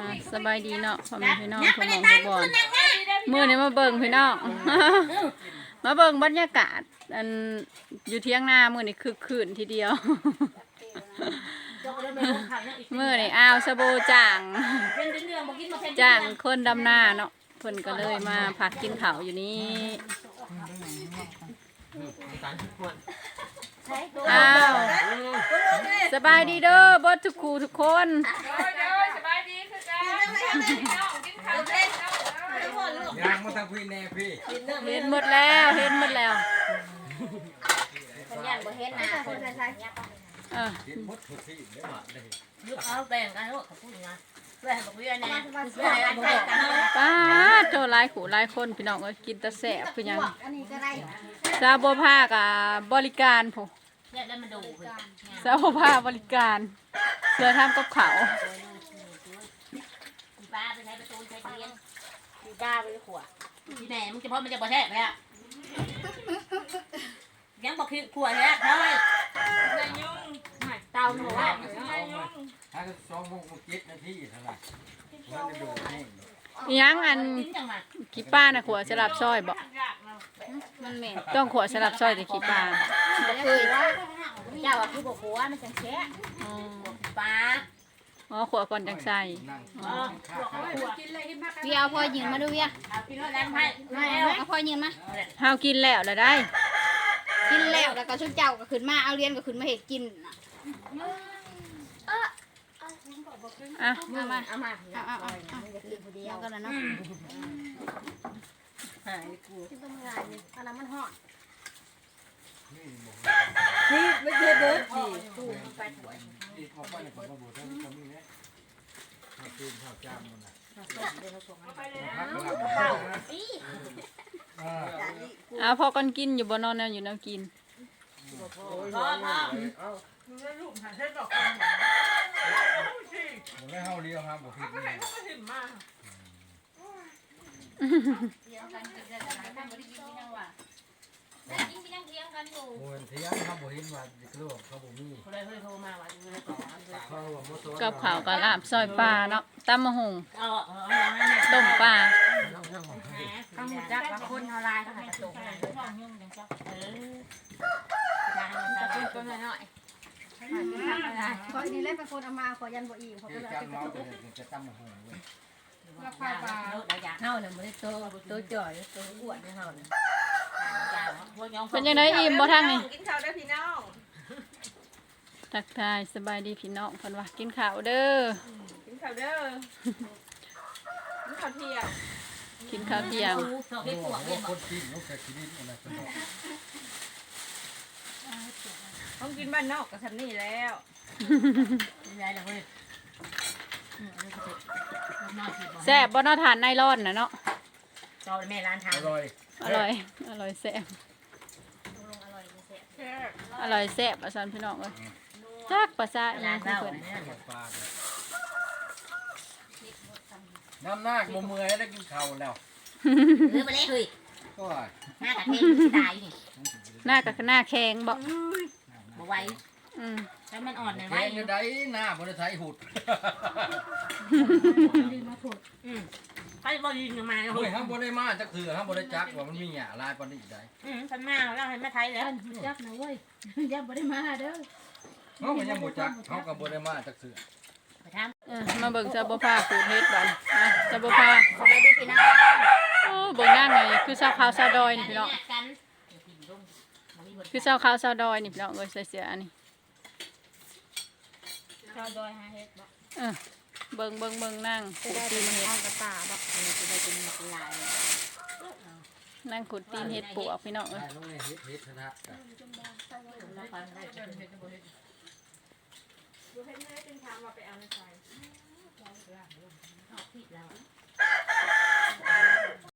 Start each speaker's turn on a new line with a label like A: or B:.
A: อ่าสบายดีเนาะพ่อแม่พี่น้องพ่อหมองพ่อบอลมื้อนี้มาเบิ่งพี่น้อง มาเบิ่งบรรยากาศ อันอยู่เที่ยงนามื้อนี้คือคืนทีเดียว มื้อนี้อ้าวสะโบจ่างจ่างคนดำนาเนาะเพิ่นก็เลยมาพักกินข้าวอยู่นี่อ้าวสบายดีเด้อเบ่ทุกคู่ทุกคน
B: ยางมาทางพี่แน่พี่
A: เห็นหมดแล้วเห็นหมดแล้ว
C: ยันบ่เห็นนะคนใส่
A: เออ
B: เห็นหมดทุกที่ได้หมดเลย
C: ยุกเอาแบ่งกันลูกเขาพูดนะแบ่งบอกเพื่อนนะแบ่งกันแบ่งกัน
A: ป้าดโทรหลายขู่หลายคนพี่น้องเอ้ยกินแตะแสบคือหยัง
C: อันนี้ก็ได้
A: ซาบัวผ้ากับบริการผู้
C: เนี่ยได้มาดูเพื่อน
A: ซาบัวผ้าบริการเสือทำกับเขาว
C: ป้าไปใช้ประตูใช้เตียงป้าไปขวดที่ไหนมึงจะพอมันจะบ่แทกเลยอะยังบอกคือขวดเลยเฮ้ยเตาหนูว่า
B: ถ้าสองโมงเจ็ดนาทีเท่าไหร่มันจะโดนแห้ง
A: อิหยังอัน
C: กินจังมา
A: ขี้ป้าน่ะขัวสลับซอยบอก
C: มันเหม็น
A: ต้องขัวสลับซอยแต่ขี้ป้า
C: บ่เคยเจ้าอะคือบอกว่ามันจังแค่ป้า
A: อ๋อขัวก่อนจังใส่
B: นั่ง
C: อ๋อ
B: ข้าวข้าว
D: เวียเอาพอยืนมาดูเวีย
C: เอาพี่น้อยแรงให้
D: มาเอาพอยืนมา
A: เฮากินแล้วละได้
D: กินแล้วแล้วก็ชุดเจ้าก็ขึ้นมาเอาเรียนก็ขึ้นมาเห็ดกินน่ะ
A: อะ
D: เอามา
C: เอามา
D: เอาเอาเอาเอาเดี๋ยวกันแล้วเนาะ
C: หายกู
D: ที่ต้องงานนี่อันนั้นมันหอด
C: นี่ไม่เคยเบิร์ดสิ
B: อีกออกไปเนี่ยผมก็บอกท่านทำนี่นะข้าวตีนข้าวจามมันนะพักหลับอ่า
A: เอาพอกันกินอยู่บ่นอนแนวอยู่แนวกิน
C: พ่อพ่อ
B: ผมไม่เข้าเลี้ยวครับบอกผิดนี่
C: กินยังเที่ยง กันอยู่
B: โอ้ยเที่ยงครับบอกเห็นว่าเด็กลูกเขาบอกมี
C: เลยเฮ้ยโทรมาว่าจะไปต่อ
B: เขาบอกมดตัว
A: กับข้าวกับลาบซอยปลาเนาะตำมะฮุง
C: เอาเอาอย่างนั้นเนี่ย
A: ต้มปลา
C: ข้างหมูจักว่าคนเท่าไรเขาหากระตุกนะช่องยุ่งยังจักเออทางมันจะเป็นตัวน้อย
D: ขอนี่เล่นเป็นคนเอามาขอยันบ่อีกขอ
B: เจ๊จำเมาแต่จะตั้มมาหงเว้ย
C: ราคาบาทได้ยา
E: เฮาน่ะบ่ได้โตโตจ่อยโตอ้วนเฮาน่ะ
A: เป็นยังไงอิ่มบ่ทางนี่
E: กินข้าวได้พี่น้อง
A: ทักทายสบายดีพี่น้องเพิ่นว่ากินข้าวเด้อ
E: กินข้าวเด้อกินข้าวเที่ยง
A: กินข้าวเที่ยง
C: เราให้ปวก
B: โอ้คนกินลูกแกกินนี่อะไรสนุก
E: ต้องกินบ้านนอกกับทำนี่แล้ว
C: ยายเราเฮ้ย
A: แซ่บบ่เนาะทานไนลอนน่ะเนาะ
C: จอแม่ร้านทา
B: องร่อย
A: อร่อย อร่อยแซ่บ
E: แค่
A: อร่อยแซ่บอาจารย์พี่น้องเอ้ยจักภาษาอีหยั
C: ร้างน
A: ของ
C: เล่า
A: เพิ่น
C: เนี่ย
B: ปลาน้ำหน้าบ่เมื่อยได้กินข้าวแล้ว
C: หรือไปเลยเฮ้ย
B: ก็
C: หน้ากระเทยตายนี่
A: หน้ากับหน้าแข็งบ่
C: บ่ไหว
A: อืม
C: ถ้ามันอ่อนหน่อย
B: แก
C: ไว้
B: งอยู่ได้หน้าบ่ได้ใช้หุด
C: อืม ไปบ่ยิงมา
B: เฮ้ยห้ามบ่ได้มาจักเถื่อห้ามบ่ได้จักว่ามันมีหญ้าลายปานนี้ได้
C: อืมพันมาแล้วให้มาไทยแล้ว
D: จักนะเว้ยยังบ่ได้มาเด้อ
B: เฮาก็ยังบ่จักเฮาก็บ่ได้มาจักเถื่อ
C: ไปทำ
A: เออมาเบิ่งซาบ่พาขูดเฮ็ดบัดอะซาบ่พา
D: ขอไปดูพี่น้อง
A: โอ้เบิ่งนั่งไงคือซาวขาวซาวดอยนี่พี่น้อง
C: กัน
A: คือซาวขาวซาวดอยนี่พี่น้องเอ้ยใส่เสื้ออันนี้
C: ชาวดอยหาเฮ็ดบ่
A: เออ เบิ่งเบิ่งเบิ่งนั่งขูดตีนเฮ็ด
C: กระตาบ่จะได้เป็นลาย
A: นั่งขูดตีนเฮ็ดปวกพี่น้องเอ้ย
B: ได้ลงในเฮ็ดเฮ็ดนะ
C: แล้วฟันได้
E: ดูให้แม่เป็นทางมาไปเอาในใจ
C: ผิดแล้ว